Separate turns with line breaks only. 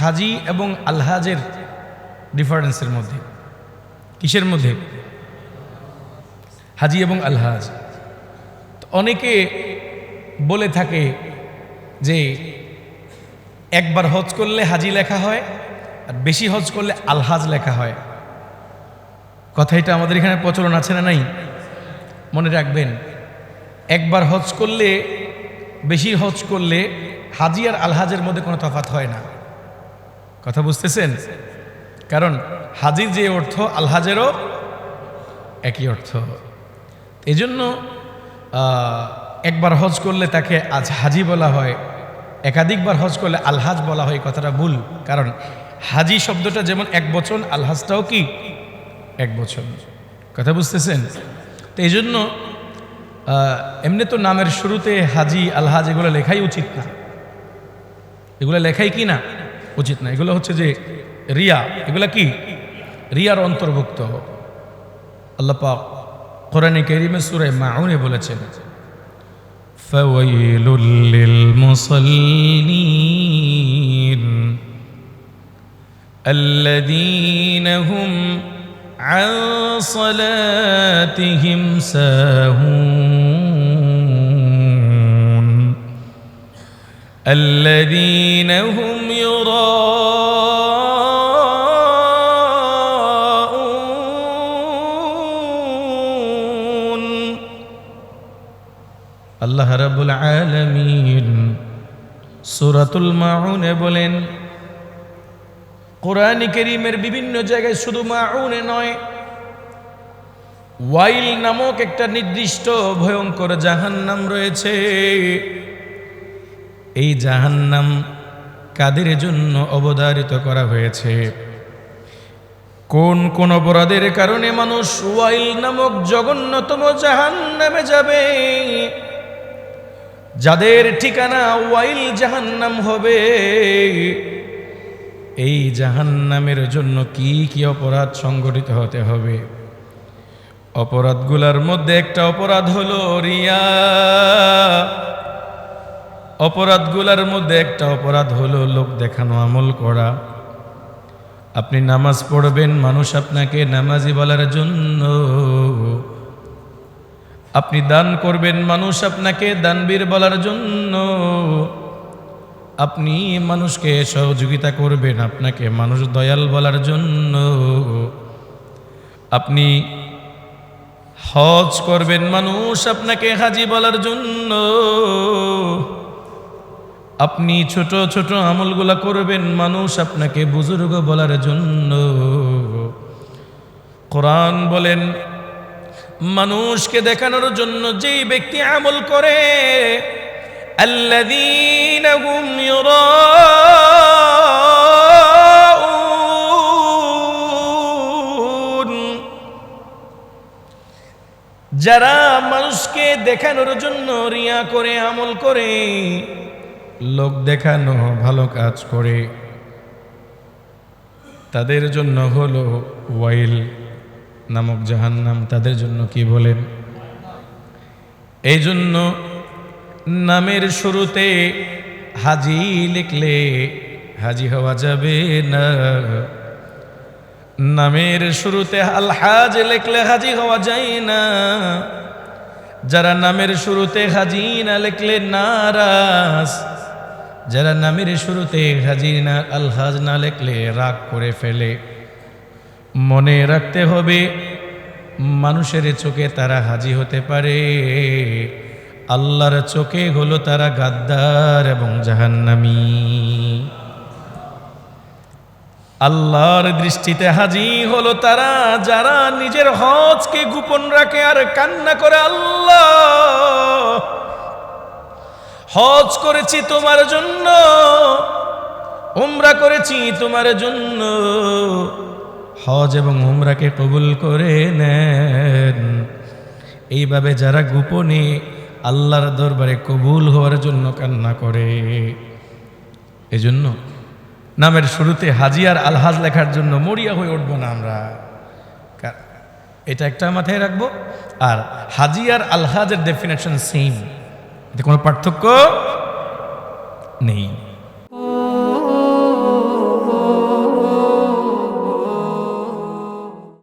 হাজি এবং আলহাজের ডিফারেন্সের মধ্যে। কিসের মধ্যে? হাজি এবং আলহাজ। অনেকে বলে থাকে যে একবার হজ করলে হাজি লেখা হয় আর বেশি হজ করলে আলহাজ লেখা হয়। কথা এটা আমাদের এখানে প্রচলন আছে না নাই? মনে রাখবেন, একবার হজ করলে, বেশি হজ করলে হাজি আর আলহাজের মধ্যে কোনো তফাৎ হয় না। কথা বুঝতেছেন? কারণ হাজির যে অর্থ, আলহাজেরও একই অর্থ। এই জন্য একবার হজ করলে তাকে আজ হাজি বলা হয়, একাধিকবার হজ করলে আলহাজ বলা হয় কথাটা ভুল। কারণ হাজি শব্দটা যেমন এক বচন, আলহাজটাও কি? এক বছর কথা বুঝতেছেন? তো এই জন্য এমনি তো নামের শুরুতে হাজি, আলহাজ এগুলো লেখাই উচিত না। এগুলো লেখাই কি না? উচিত না এগুলো হচ্ছে যে রিয়া এগুলা কি রিয়ার অন্তর্ভুক্ত আল্লাহ পাক কোরআনে কেরিমে সুরে মাউনে বলেছেন فويل للمصلين الذين هم عن صلاتهم ساهون الذين هم يراءون আল্লাহ রাবুল আলমিন সুরাতুল মাউনে বলেন কোরআন করিমের বিভিন্ন জায়গায় শুধু মাউনে নয় ওয়াইল নামক একটা নির্দিষ্ট ভয়ঙ্কর জাহান্নাম রয়েছে এই জাহান্নাম কাদের জন্য অবধারিত করা হয়েছে? কোন কোন অপরাধের কারণে মানুষ ওয়াইল নামক জঘন্যতম জাহান্নামে যাবে? যাদের ঠিকানা ওয়াইল জাহান্নাম হবে, এই জাহান্নামের জন্য কি কি অপরাধ সংগঠিত হতে হবে? অপরাধগুলোর মধ্যে একটা অপরাধ হলো রিয়া। অপরাধগুলোর মধ্যে একটা অপরাধ হলো লোক দেখানো, আমল করা। আপনি নামাজ পড়বেন, মানুষ আপনাকে নামাজি বলার জন্য। আপনি দান করবেন, মানুষ আপনাকে দানবীর বলার জন্য। আপনি মানুষকে সহযোগিতা করবেন, আপনাকে মানুষ দয়াল বলার জন্য। আপনি হজ করবেন, মানুষ আপনাকে হাজি বলার জন্য। আপনি ছোট ছোট আমলগুলা করবেন, মানুষ আপনাকে বুজুর্গ বলার জন্য। কোরআন বলেন, মানুষকে দেখানোর জন্য যেই ব্যক্তি আমল করে যারা মানুষকে দেখানোর জন্য রিয়া করে, আমল করে লোক দেখানো, ভালো কাজ করে। তাদের জন্য হলো ওয়াইল নামক জাহান্নাম। তাদের জন্য কি বলেন? এই জন্য নামের শুরুতে হাজি লিখলে হাজি হওয়া যাবে না। নামের শুরুতে আল হাজ লিখলে হাজি হওয়া যায় না। যারা নামের শুরুতে হাজি না লিখলে নারাজ। যারা নামের শুরুতে হাজি না, আলহাজ না লেখলে রাগ করে ফেলে। মনে রাখতে হবে, মানুষের চোখে তারা হাজি হতে পারে। আল্লাহর চোখে হলো তারা গাদ্দার এবং জাহান্নামী। আল্লাহর দৃষ্টিতে হাজি হলো তারা, যারা নিজের হজকে গোপন রাখে আর কান্না করে আল্লাহ। হজ করেছি তোমার জন্য, উমরা করেছি তোমার জন্য। হজ এবং উমরাকে কবুল করে নেন। এইভাবে যারা গোপনে আল্লাহর দরবারে কবুল হওয়ার জন্য কান্না করে, এজন্য নামের শুরুতে হাজি আর আলহাজ লেখার জন্য মরিয়া হয়ে উঠবো না আমরা। এটা একটা মাথায় রাখব। আর হাজি আর আলহাজের ডেফিনেশন সেম কোনো পার্থক্য নেই।